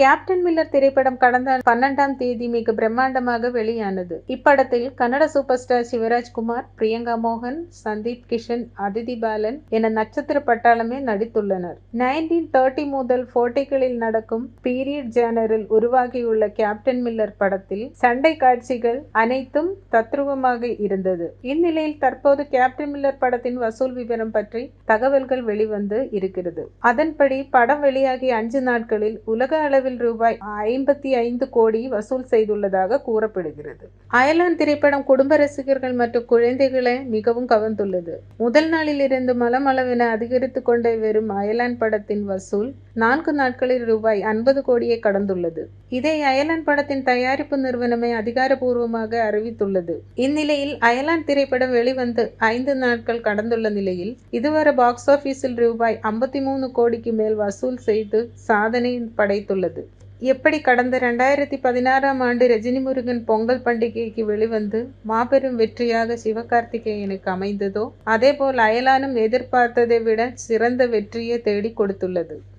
Captain Miller திரைப்படம் கடந்த பன்னெண்டாம் தேதி மிக பிரம்மாண்டமாக வெளியானது. இப்படத்தில் கன்னட சூப்பர் ஸ்டார் சிவராஜ்குமார் பிரியங்கா மோகன் சந்தீப் கிஷன் அதிதி பாலன் என நட்சத்திர பட்டாளமே நடித்துள்ளனர். நைன்டீன் தேர்ட்டி முதல் போர்ட்டிகளில் நடக்கும் பீரியட் ஜேனரில் உருவாகியுள்ள கேப்டன் மில்லர் படத்தில் சண்டை காட்சிகள் அனைத்தும் தத்ரூபமாக இருந்தது. இந்நிலையில் தற்போது கேப்டன் மில்லர் படத்தின் வசூல் விவரம் பற்றி தகவல்கள் வெளிவந்து இருக்கிறது. அதன்படி படம் வெளியாகி அஞ்சு நாட்களில் உலக அளவில் ரூபாய் ஐம்பத்தி ஐந்து கோடி வசூல் செய்துள்ளதாக கூறப்படுகிறது. அயர்லாந்து திரைப்படம் குடும்ப ரசிகர்கள் மற்றும் குழந்தைகளை மிகவும் கவர்ந்துள்ளது. முதல் நாளில் இருந்து மலமளவென அதிகரித்து கொண்டே வரும் அயலான் படத்தின் வசூல் நான்கு நாட்களில் ரூபாய் ஐம்பது கோடியை கடந்துள்ளது. இதை அயலான் படத்தின் தயாரிப்பு நிறுவனமே அதிகாரப்பூர்வமாக அறிவித்துள்ளது. இந்நிலையில் அயலான் திரைப்படம் வெளிவந்து ஐந்து நாட்கள் கடந்துள்ள நிலையில் இதுவரை பாக்ஸ் ஆஃபீஸில் ரூபாய் ஐம்பத்தி மூணு கோடிக்கு மேல் வசூல் செய்து சாதனை படைத்துள்ளது. எப்படி கடந்த ரெண்டாயிரத்தி பதினாறாம் ஆண்டு ரஜினி முருகன் பொங்கல் பண்டிகைக்கு வெளிவந்து மாபெரும் வெற்றியாக சிவகார்த்திகேயனுக்கு அமைந்ததோ அதேபோல் அயலானும் எதிர்பார்த்ததை விட சிறந்த வெற்றியை தேடி கொடுத்துள்ளது.